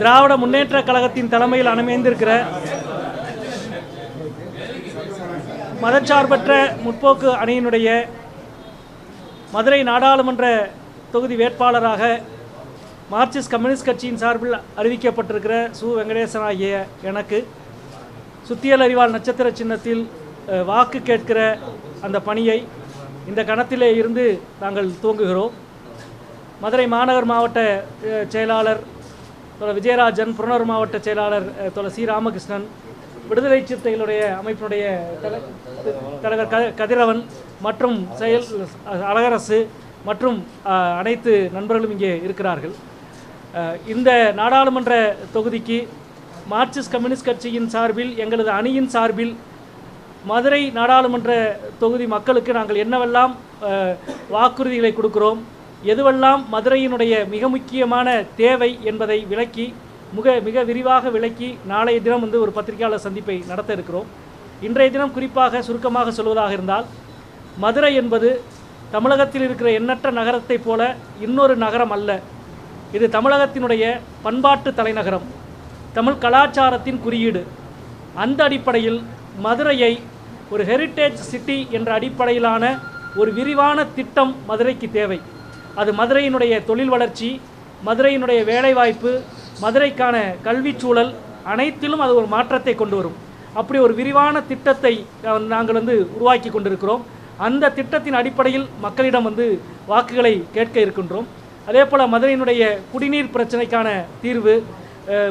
திராவிட முன்னேற்ற கழகத்தின் தலைமையில் அமைந்திருக்கிற மதச்சார்பற்ற முற்போக்கு அணியினுடைய மதுரை நாடாளுமன்ற தொகுதி வேட்பாளராக மார்க்சிஸ்ட் கம்யூனிஸ்ட் கட்சியின் சார்பில் அறிவிக்கப்பட்டிருக்கிற சு. வெங்கடேசன் ஆகிய எனக்கு சுத்தியல் அறிவால் நட்சத்திர சின்னத்தில் வாக்கு கேட்கிற அந்த பணியை இந்த கணத்திலே இருந்து நாங்கள் துவங்குகிறோம். மதுரை மாநகர் மாவட்ட செயலாளர் தோழர் விஜயராஜன் புறநூர் மாவட்ட செயலாளர் தொலை தோழர் சி. ராமகிருஷ்ணன் விடுதலை சிறுத்தைகளுடைய அமைப்பினுடைய தலைவர் க கதிரவன் மற்றும் செயல் அழகரசு மற்றும் அனைத்து நண்பர்களும் இங்கே இருக்கிறார்கள். இந்த நாடாளுமன்ற தொகுதிக்கு மார்க்சிஸ்ட் கம்யூனிஸ்ட் கட்சியின் சார்பில் எங்களது அணியின் சார்பில் மதுரை நாடாளுமன்ற தொகுதி மக்களுக்கு நாங்கள் என்னவெல்லாம் வாக்குறுதிகளை கொடுக்கிறோம் எதுவெல்லாம் மதுரையினுடைய மிக முக்கியமான தேவை என்பதை விளக்கி மிக மிக விரிவாக விளக்கி நாளைய தினம் வந்து ஒரு பத்திரிகையாளர் சந்திப்பை நடத்த இருக்கிறோம். இன்றைய தினம் குறிப்பாக சுருக்கமாக சொல்வதாக இருந்தால் மதுரை என்பது தமிழகத்தில் இருக்கிற எண்ணற்ற நகரத்தைப் போல இன்னொரு நகரம் அல்ல. இது தமிழகத்தினுடைய பண்பாட்டு தலைநகரம் தமிழ் கலாச்சாரத்தின் குறியீடு. அந்த அடிப்படையில் மதுரையை ஒரு ஹெரிட்டேஜ் சிட்டி என்ற அடிப்படையிலான ஒரு விரிவான திட்டம் மதுரைக்கு தேவை. அது மதுரையினுடைய தொழில் வளர்ச்சி மதுரையினுடைய வேலைவாய்ப்பு மதுரைக்கான கல்வி சூழல் அனைத்திலும் அது ஒரு மாற்றத்தை கொண்டு வரும். அப்படி ஒரு விரிவான திட்டத்தை நாங்கள் வந்து உருவாக்கி கொண்டிருக்கிறோம். அந்த திட்டத்தின் அடிப்படையில் மக்களிடம் வந்து வாக்குகளை கேட்க இருக்கின்றோம். அதே போல் மதுரையினுடைய குடிநீர் பிரச்சனைக்கான தீர்வு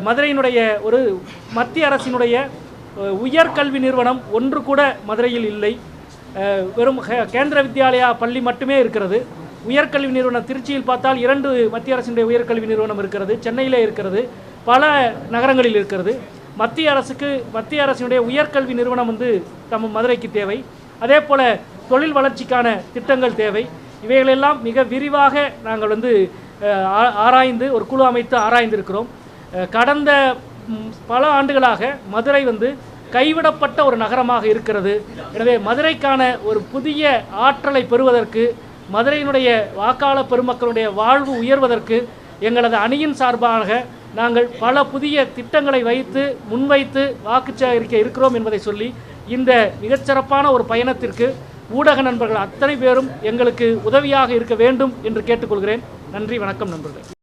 மதுரையினுடைய ஒரு மத்திய அரசினுடைய உயர்கல்வி நிறுவனம் ஒன்று கூட மதுரையில் இல்லை. வெறும் கேந்திர வித்யாலயா பள்ளி மட்டுமே இருக்கிறது. உயர்கல்வி நிறுவனம் திருச்சியில் பார்த்தால் இரண்டு மத்திய அரசினுடைய உயர்கல்வி நிறுவனம் இருக்கிறது சென்னையில் இருக்கிறது பல நகரங்களில் இருக்கிறது. மத்திய அரசுக்கு மத்திய அரசினுடைய உயர்கல்வி நிறுவனம் வந்து நம்ம மதுரைக்கு தேவை. அதே போல் தொழில் வளர்ச்சிக்கான திட்டங்கள் தேவை. இவைகளெல்லாம் மிக விரிவாக நாங்கள் வந்து ஆராய்ந்து ஒரு குழு அமைத்து ஆராய்ந்திருக்கிறோம். கடந்த பல ஆண்டுகளாக மதுரை வந்து கைவிடப்பட்ட ஒரு நகரமாக இருக்கிறது. எனவே மதுரைக்கான ஒரு புதிய ஆற்றலை பெறுவதற்கு மதுரையினுடைய வாக்காளர் பெருமக்களுடைய வாழ்வு உயர்வதற்கு எங்களது அணியின் சார்பாக நாங்கள் பல புதிய திட்டங்களை வைத்து முன்வைத்து வாக்கு சேகரிக்க இருக்கிறோம் என்பதை சொல்லி இந்த மிகச்சிறப்பான ஒரு பயணத்திற்கு ஊடக நண்பர்கள் அத்தனை பேரும் எங்களுக்கு உதவியாக இருக்க வேண்டும் என்று கேட்டுக்கொள்கிறேன். நன்றி வணக்கம் நண்பர்களே.